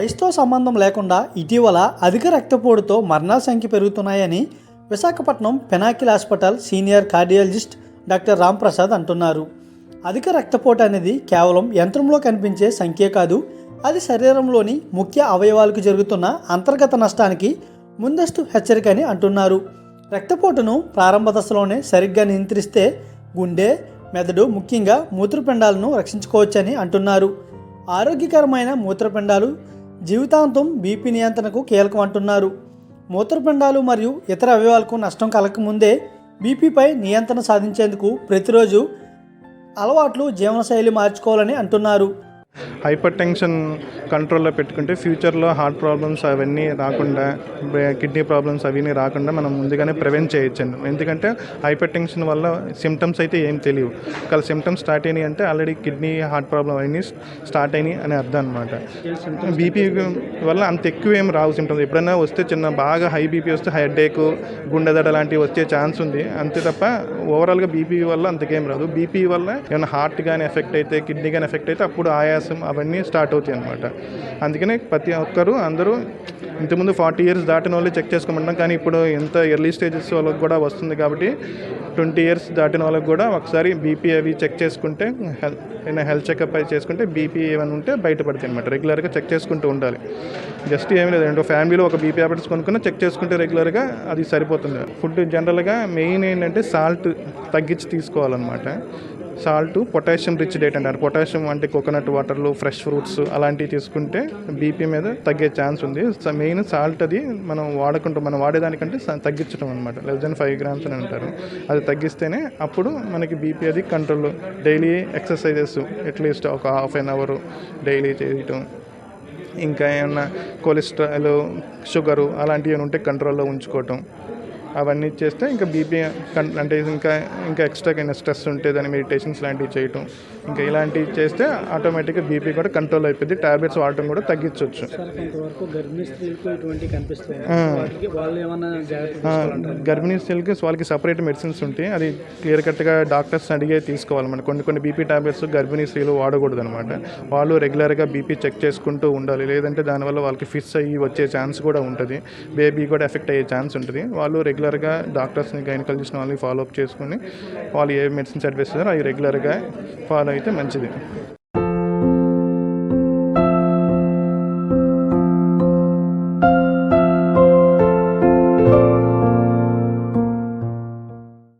వయసుతో సంబంధం లేకుండా ఇటీవల అధిక రక్తపోటుతో మరణాల సంఖ్య పెరుగుతున్నాయని Visakhapatnam pinnacle hospital senior cardiologist doctor Ramprasad అంటున్నారు. అధిక రక్తపోటు అనేది కేవలం యంత్రంలో కనిపించే సంఖ్య కాదు అది శరీరంలోని ముఖ్య అవయవాలకు జరుగుతున్న అంతర్గత నష్టానికి ముందస్తు హెచ్చరిక అని అంటున్నారు. రక్తపోటును ప్రారంభ దశలోనే సరిగ్గా నియంత్రిస్తే గుండె మెదడు ముఖ్యంగా మూత్రపిండాలను రక్షించుకోవచ్చని అంటున్నారు. ఆరోగ్యకరమైన మూత్రపిండాలు జీవితాంతం బీపీ నియంత్రణకు కీలకం అంటున్నారు. మూత్రపిండాలు మరియు ఇతర అవయవాలకు నష్టం కలగకముందే బీపీపై నియంత్రణ సాధించేందుకు ప్రతిరోజు అలవాట్లు జీవనశైలి మార్చుకోవాలని అంటున్నారు. హైపర్ టెన్షన్ కంట్రోల్లో పెట్టుకుంటే ఫ్యూచర్లో హార్ట్ ప్రాబ్లమ్స్ అవన్నీ రాకుండా కిడ్నీ ప్రాబ్లమ్స్ అవన్నీ రాకుండా మనం ముందుగానే ప్రివెంట్ చేయొచ్చండి. ఎందుకంటే హైపర్ టెన్షన్ వల్ల సిమ్టమ్స్ అయితే ఏం తెలియవు. ఒకవేళ సిమ్టమ్స్ స్టార్ట్ అయినాయి అంటే ఆల్రెడీ కిడ్నీ హార్ట్ ప్రాబ్లం అవన్నీ స్టార్ట్ అయినాయి అని అర్థం అనమాట బీపీ వల్ల అంత ఎక్కువ ఏం రావు సిమ్టమ్స్. ఎప్పుడైనా వస్తే చిన్న బాగా హై బీపీ వస్తే హెడేక్ గుండెదడ లాంటివి వచ్చే ఛాన్స్ ఉంది. అంతే తప్ప ఓవరాల్గా బీపీ వల్ల అంతకేం రాదు. బీపీ వల్ల ఏమైనా హార్ట్ కానీ ఎఫెక్ట్ అయితే కిడ్నీ కానీ ఎఫెక్ట్ అయితే అప్పుడు ఆయాసం అవన్నీ స్టార్ట్ అవుతాయి అనమాట అందుకనే ప్రతి ఒక్కరు అందరూ ఇంతకుముందు ఫార్టీ ఇయర్స్ దాటిన వాళ్ళు చెక్ చేసుకోమంటాం కానీ ఇప్పుడు ఎంత ఎర్లీ స్టేజెస్ వాళ్ళకి కూడా వస్తుంది కాబట్టి ట్వంటీ ఇయర్స్ దాటిన వాళ్ళకి కూడా ఒకసారి బీపీ అవి చెక్ చేసుకుంటే హెల్త్ ఏమైనా హెల్త్ చెకప్ అవి చేసుకుంటే బీపీ ఏమైనా ఉంటే బయటపడతాయి అనమాట రెగ్యులర్గా చెక్ చేసుకుంటూ ఉండాలి. జస్ట్ ఏమి లేదంటే ఫ్యామిలీలో ఒక బీపీ హ్యాబిట్స్ కొనుక్కున్నా చెక్ చేసుకుంటే రెగ్యులర్గా అది సరిపోతుంది. ఫుడ్ జనరల్గా మెయిన్ ఏంటంటే సాల్ట్ తగ్గించి తీసుకోవాలన్నమాట. సాల్ట్ పొటాషియం రిచ్ డేట్ అంటారు. పొటాషియం అంటే కోకోనట్ వాటర్లు ఫ్రెష్ ఫ్రూట్స్ అలాంటివి తీసుకుంటే బీపీ మీద తగ్గే ఛాన్స్ ఉంది. మెయిన్ సాల్ట్ అది మనం వాడకుండా మనం వాడేదానికంటే తగ్గించడం అనమాట లెస్ దెన్ ఫైవ్ గ్రామ్స్ అని అంటారు. అది తగ్గిస్తేనే అప్పుడు మనకి బీపీ అది control. Daily exercises at least ఒక హాఫ్ అన్ అవర్ డైలీ చేయటం. ఇంకా ఏమన్నా కొలెస్ట్రాల్ షుగరు అలాంటివి ఏమైనా ఉంటే కంట్రోల్లో ఉంచుకోవటం. అవన్నీ చేస్తే ఇంకా బీపీ అంటే ఇంకా ఇంకా ఎక్స్ట్రా అయినా స్ట్రెస్ ఉంటే దాని మెడిటేషన్స్ లాంటివి చేయటం. ఇంకా ఇలాంటివి చేస్తే ఆటోమేటిక్గా బీపీ కూడా కంట్రోల్ అయిపోద్ది. టాబ్లెట్స్ వాడటం కూడా తగ్గించవచ్చు గర్భిణీ స్త్రీలకు వాళ్ళకి సపరేట్ మెడిసిన్స్ ఉంటాయి. అది క్లియర్ కట్గా డాక్టర్స్ అడిగే తీసుకోవాలన్నమాట కొన్ని కొన్ని బీపీ టాబ్లెట్స్ గర్భిణీ స్త్రీలు వాడకూడదు అనమాట వాళ్ళు రెగ్యులర్గా బీపీ చెక్ చేసుకుంటూ ఉండాలి. లేదంటే దానివల్ల వాళ్ళకి ఫిట్స్ అయ్యి వచ్చే ఛాన్స్ కూడా ఉంటుంది. బేబీ కూడా ఎఫెక్ట్ అయ్యే ఛాన్స్ ఉంటుంది. వాళ్ళు రెగ్యులర్గా డాక్టర్స్ని గైనకాలజిస్ట్ వాళ్ళని ఫాలో అప్ చేసుకుని వాళ్ళు ఏ మెడిసిన్స్ అడ్వైస్ ఇస్తారో అవి రెగ్యులర్గా ఫాలో అయితే మంచిది.